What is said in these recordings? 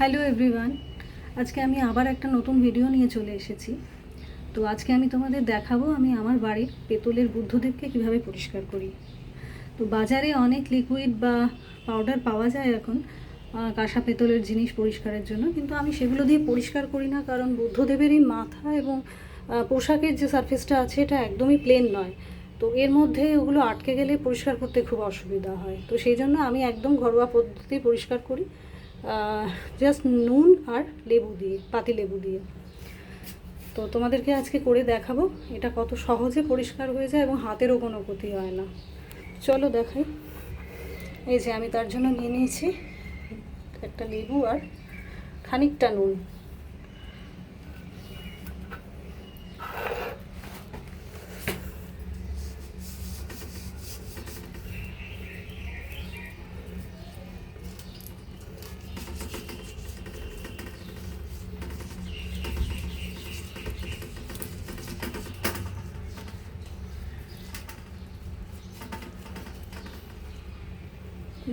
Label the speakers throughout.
Speaker 1: Hello everyone আজকে আমি আবার একটা নতুন ভিডিও নিয়ে চলে এসেছি। তো আজকে আমি তোমাদের দেখাবো আমি আমার বাড়ির পেতলের বুদ্ধদেবকে কীভাবে পরিষ্কার করি। তো বাজারে অনেক লিকুইড বা পাউডার পাওয়া যায় এখন কাঁসা পেতলের জিনিস পরিষ্কারের জন্য। কিন্তু আমি সেগুলো দিয়ে পরিষ্কার করি না, কারণ বুদ্ধদেবেরই মাথা এবং পোশাকের যে সারফেসটা আছে, এটা একদমই প্লেন নয়। তো এর মধ্যে ওগুলো আটকে গেলে পরিষ্কার করতে খুব অসুবিধা হয়। তো সেই জন্য আমি একদম ঘরোয়া পদ্ধতি পরিষ্কার করি। জাস্ট নুন আর লেবু দিয়ে, পাতি লেবু দিয়ে। তো তোমাদেরকে আজকে করে দেখাবো, এটা কত সহজে পরিষ্কার হয়ে যায় এবং হাতেরও কোনো ক্ষতি হয় না। চলো দেখাই। এই যে আমি তার জন্য নিয়ে নিয়েছি একটা লেবু আর খানিকটা নুন।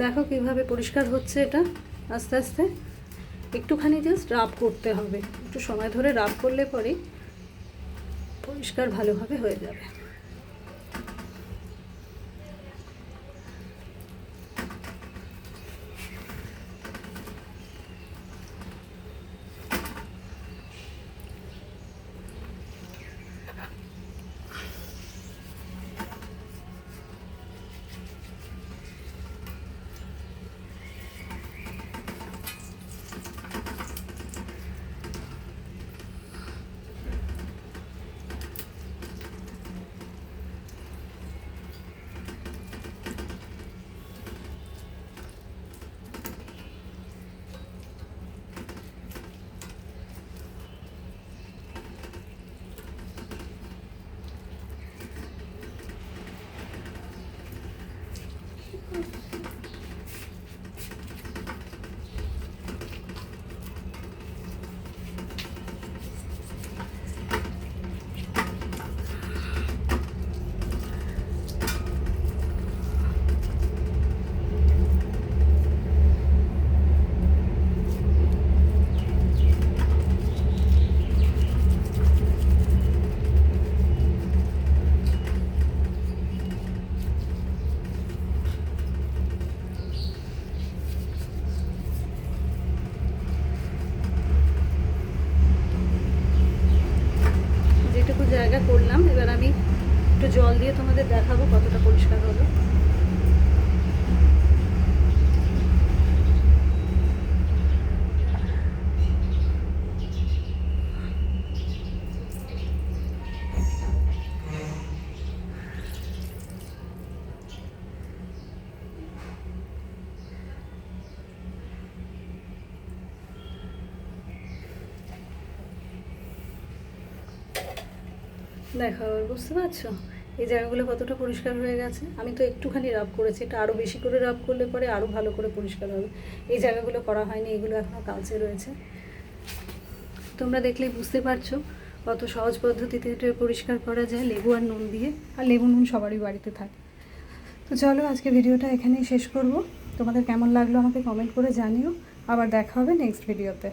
Speaker 1: দেখো কীভাবে পরিষ্কার হচ্ছে এটা। আস্তে আস্তে একটুখানি জাস্ট রাব করতে হবে। একটু সময় ধরে রাব করলে পরে পরিষ্কার ভালোভাবে হয়ে যাবে। Thank you. জায়গা করলাম। এবার আমি একটু জল দিয়ে তোমাদের দেখাবো কতটা পরিষ্কার হলো। দেখো এবার বুঝতে পারছ? এই জায়গাগুলো কতটা পরিষ্কার হয়ে গেছে? আমি তো একটুখানি রাব করেছি, এটা আরও বেশি করে রাব করলে পরে আরও ভালো করে পরিষ্কার হবে। এই জায়গাগুলো করা হয়নি, এগুলো এখনও কালচে রয়েছে। তোমরা দেখলেই বুঝতে পারছ কত সহজ পদ্ধতিতে এটা পরিষ্কার করা যায়, লেবু আর নুন দিয়ে। আর লেবু নুন সবারই বাড়িতে থাকে। তো চলো আজকে ভিডিওটা এখানেই শেষ করব। তোমাদের কেমন লাগল আমাকে কমেন্ট করে জানিও। আবার দেখা হবে নেক্সট ভিডিওতে